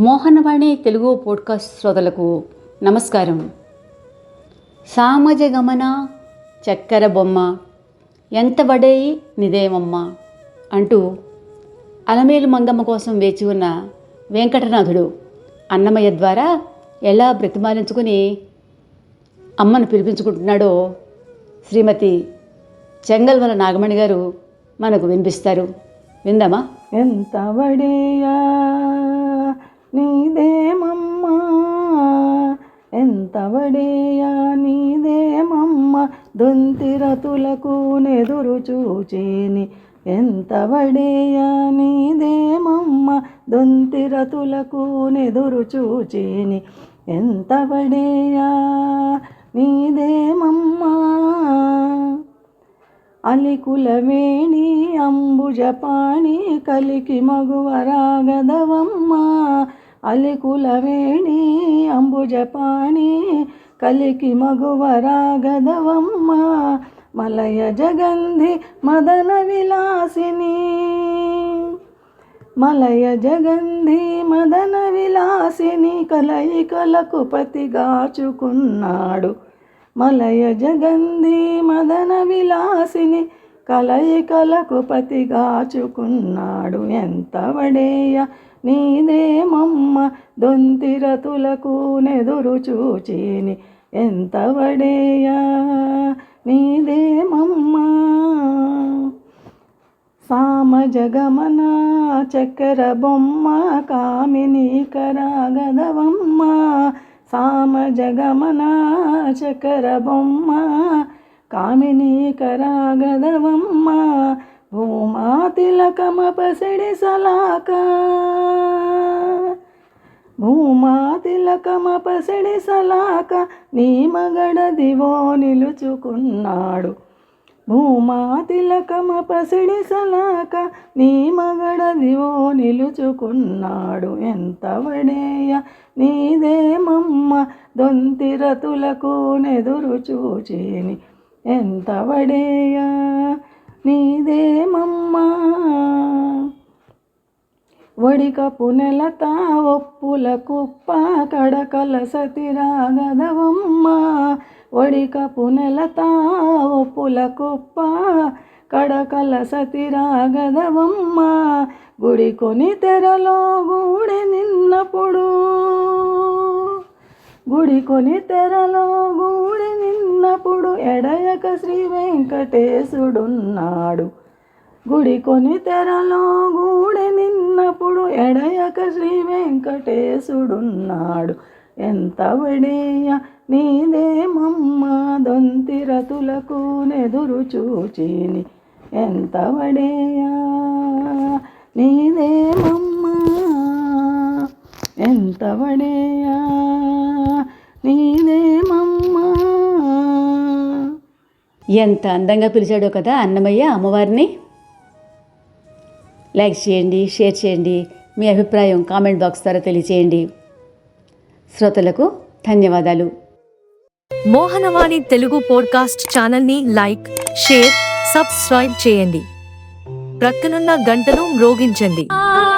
Mohanavani Telugu podcast శ్రోతలకు నమస్కారం. సామజ గమన చక్కెర బొమ్మ ఎంత బడేయి నిదేమమ్మ అంటూ అలమేలు మంగమ్మ కోసం వేచి ఉన్న వెంకటనాథుడు అన్నమయ్య ద్వారా ఎలా బ్రతిమాలించుకుని అమ్మను పిలిపించుకుంటున్నాడో శ్రీమతి చెంగల్వల నాగమణి గారు మనకు వినిపిస్తారు. విందామా? ఎంత వడేయా? నీదేమమ్మా? ఎంత వడేయా నీదేమమ్మ? దొంతిరతులకు నెదురు చూచేని ఎంత వడేయా నీదేమమ్మ? దొంతిరతులకు నెదురు చూచేని ఎంత వడేయా నీదేమమ్మా? అలికుల వేణి అంబుజపాణి కలికి మగువరాగదవమ్మ అలికులవేణి అంబుజపాణి కలికి మగువరాగదవమ్మ మలయ జగంధి మదన విలాసిని. మలయ జగంధి మదన విలాసిని కలయికలకు పతిగాచుకున్నాడు. మలయ జగంధి మదన విలాసిని కలయికలకు పతిగాచుకున్నాడు. ఎంత వడేయ నీదేమమ్మ దొంతిరతులకు నెదురు చూచిని ఎంత వడేయ? సామ జగమన చక్కెర బొమ్మ కామిని కరాగదవమ్మ. సామజగమన చక్కెర బొమ్మ కామిని కరాగదవమ్మ. భూమా తిలకమ పసిడి సలాక. భూమా తిలకమ పసిడి సలాక నీ మగడ దివో నిలుచుకున్నాడు. భూమా తిలకమ పసిడి సలాక నీ మగడ దివో నిలుచుకున్నాడు. ఎంత వడేయ నీదేమమ్మ దొంతిరతులకు నెదురు చూచేని. ఎంత వడేయా నీదేమమ్మా? వడికపు నెలత ఒప్పుల కుప్ప కడకల సతిరాగదవమ్మా. వడికపు నెలత ఒప్పుల కుప్ప కడకల సతిరాగదవమ్మా. గుడి కొని తెరలో గూడె నిన్నప్పుడు. గుడి కొని తెరలో గూడి నిన్నప్పుడు ఎడయక శ్రీ వెంకటేశుడున్నాడు. గుడి కొని తెరలో గూడె నిన్నప్పుడు ఎడయక శ్రీ వెంకటేశుడున్నాడు. ఎంత వడేయ నీదేమమ్మ దొంతిరతులకు నెదురు చూచిని. ఎంత వడేయ నీదేమమ్మా ఎంత వడేయ నీదే ఎంత అందంగా పిలిచాడో కదా అన్నమయ్య అమ్మవారిని. లైక్ చేయండి షేర్ చేయండి. మీ అభిప్రాయం కామెంట్ బాక్స్ ద్వారా తెలియచేయండి. శ్రోతలకు ధన్యవాదాలు. మోహనవాణి తెలుగు పోడ్కాస్ట్ ఛానల్ని లైక్ షేర్ సబ్స్క్రైబ్ చేయండి. ప్రక్కనున్న గంటను మ్రోగించండి. ఆ